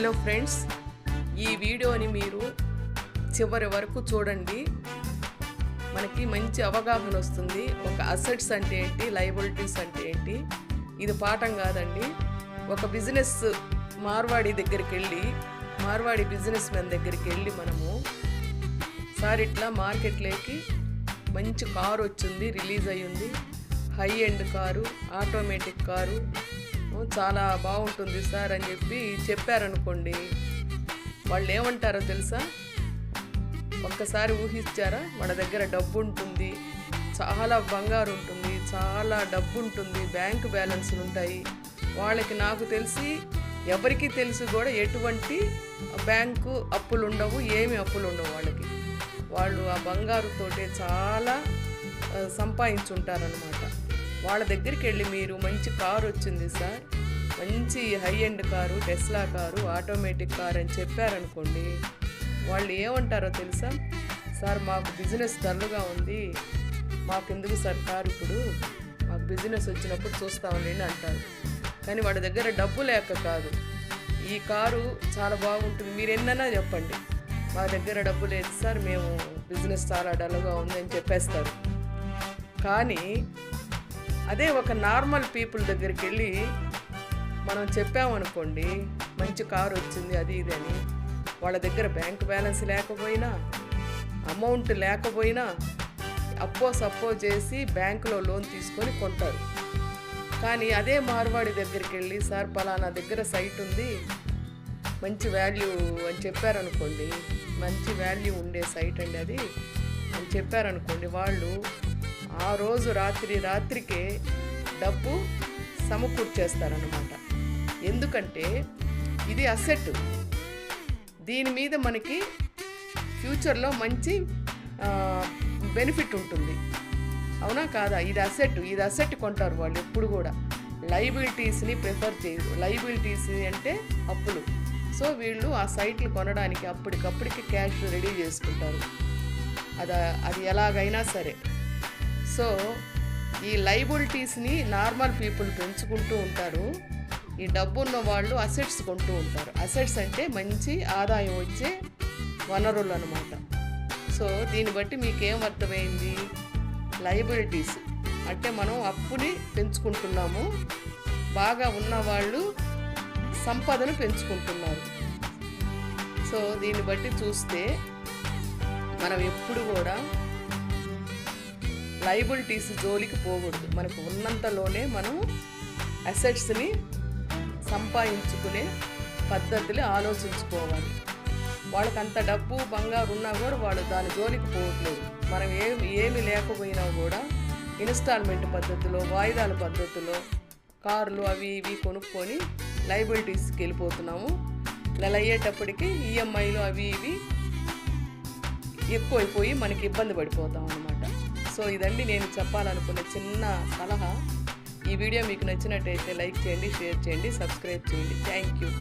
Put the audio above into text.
Hello friends ఈ వీడియోని మీరు చివరి వరకు చూడండి. మనకి మంచి అవగాహన వస్తుంది. ఒక అసెట్స్ అంటే ఏంటి? లయబిలిటీస్ అంటే ఏంటి? ఇది పాఠం కాదండి. ఒక బిజినెస్ మార్వాడి దగ్గరికి వెళ్ళి మార్వాడి బిజినెస్ మ్యాన్ దగ్గరికి వెళ్ళి మనము సార్ ఇట్లా మార్కెట్లోకి మంచి కారు వచ్చింది రిలీజ్ అయ్యింది. High end car automatic car చాలా బాగుంటుంది సార్ అని చెప్పి చెప్పారనుకోండి వాళ్ళు ఏమంటారో తెలుసా? ఒక్కసారి ఊహించారా? మన దగ్గర డబ్బు ఉంటుంది చాలా బంగారు ఉంటుంది చాలా డబ్బు ఉంటుంది బ్యాంక్ బ్యాలెన్స్లు ఉంటాయి వాళ్ళకి నాకు తెలిసి ఎవరికి తెలుసు కూడా ఎటువంటి బ్యాంకు అప్పులు ఉండవు ఏమి అప్పులు ఉండవు వాళ్ళకి. వాళ్ళు ఆ బంగారుతోటే చాలా సంపాదించుంటారనమాట వాళ్ళ దగ్గరికి వెళ్ళి మీరు మంచి కారు వచ్చింది సార్. మంచి high end car Tesla car automatic car అని చెప్పారనుకోండి వాళ్ళు ఏమంటారో తెలుసా? సార్ మాకు బిజినెస్ డల్గా ఉంది. మాకు ఎందుకు సార్ కారు ఇప్పుడు? మాకు బిజినెస్ వచ్చినప్పుడు చూస్తామండి అంటారు. కానీ వాడి దగ్గర డబ్బు లేక కాదు. ఈ కారు చాలా బాగుంటుంది. మీరు ఎన్నైనా చెప్పండి. మా దగ్గర డబ్బు లేదు సార్ మేము బిజినెస్ చాలా డల్గా ఉంది అని చెప్పేస్తారు. కానీ అదే ఒక నార్మల్ పీపుల్ దగ్గరికి వెళ్ళి మనం చెప్పామనుకోండి మంచి కారు వచ్చింది అది ఇది అని. వాళ్ళ దగ్గర బ్యాంక్ బ్యాలెన్స్ లేకపోయినా అమౌంట్ లేకపోయినా అప్పో సప్పో చేసి బ్యాంకులో లోన్ తీసుకొని కొంటారు. కానీ అదే మార్వాడి దగ్గరికి వెళ్ళి సార్ పలానా దగ్గర సైట్ ఉంది మంచి వాల్యూ అని చెప్పారనుకోండి మంచి వాల్యూ ఉండే సైట్ అండి అది అని చెప్పారనుకోండి వాళ్ళు ఆ రోజు రాత్రి రాత్రికే డబ్బు సమకూర్చేస్తారనమాట ఎందుకంటే ఇది అసెట్ దీని మీద మనకి ఫ్యూచర్లో మంచి బెనిఫిట్ ఉంటుంది. అవునా కాదా? ఇది అసెట్ ఇది అసెట్ కొంటారు వాళ్ళు ఎప్పుడు కూడా. లైబిలిటీస్ని ప్రిఫర్ చేయరు లైబిలిటీస్ అంటే అప్పులు. సో వీళ్ళు ఆ సైట్లు కొనడానికి అప్పటికప్పటికి క్యాష్ రెడీ చేసుకుంటారు. అది అది ఎలాగైనా సరే. సో ఈ లైబిలిటీస్ని నార్మల్ పీపుల్ పెంచుకుంటూ ఉంటారు. ఈ డబ్బు ఉన్న వాళ్ళు అసెట్స్ కొంటూ ఉంటారు. అసెట్స్ అంటే మంచి ఆదాయం వచ్చే వనరులు అనమాట సో దీన్ని బట్టి మీకేం అర్థమైంది? లైబిలిటీస్ అంటే మనం అప్పుని పెంచుకుంటున్నాము. బాగా ఉన్నవాళ్ళు సంపదను పెంచుకుంటున్నారు. సో దీన్ని బట్టి చూస్తే మనం ఎప్పుడు కూడా లైబిలిటీస్ జోలికి పోకూడదు మనకు ఉన్నంతలోనే మనం అసెట్స్ని సంపాదించుకునే పద్ధతులు ఆలోచించుకోవాలి. వాళ్ళకి అంత డబ్బు బంగారు ఉన్నా కూడా వాళ్ళు దాని జోలికి పోవట్లేదు. మనం ఏమి ఏమి లేకపోయినా కూడా ఇన్స్టాల్మెంట్ పద్ధతిలో వాయిదాల పద్ధతిలో కార్లు అవి ఇవి కొనుక్కొని లైబిలిటీస్కి వెళ్ళిపోతున్నాము. నెల అయ్యేటప్పటికి ఈఎంఐలు అవి ఇవి ఎక్కువైపోయి మనకి ఇబ్బంది పడిపోతాం అన్నమాట. సో ఇదండి నేను చెప్పాలనుకున్న చిన్న సలహా. ఈ వీడియో మీకు నచ్చినట్టయితే లైక్ చేయండి షేర్ చేయండి సబ్స్క్రైబ్ చేయండి. Thank you.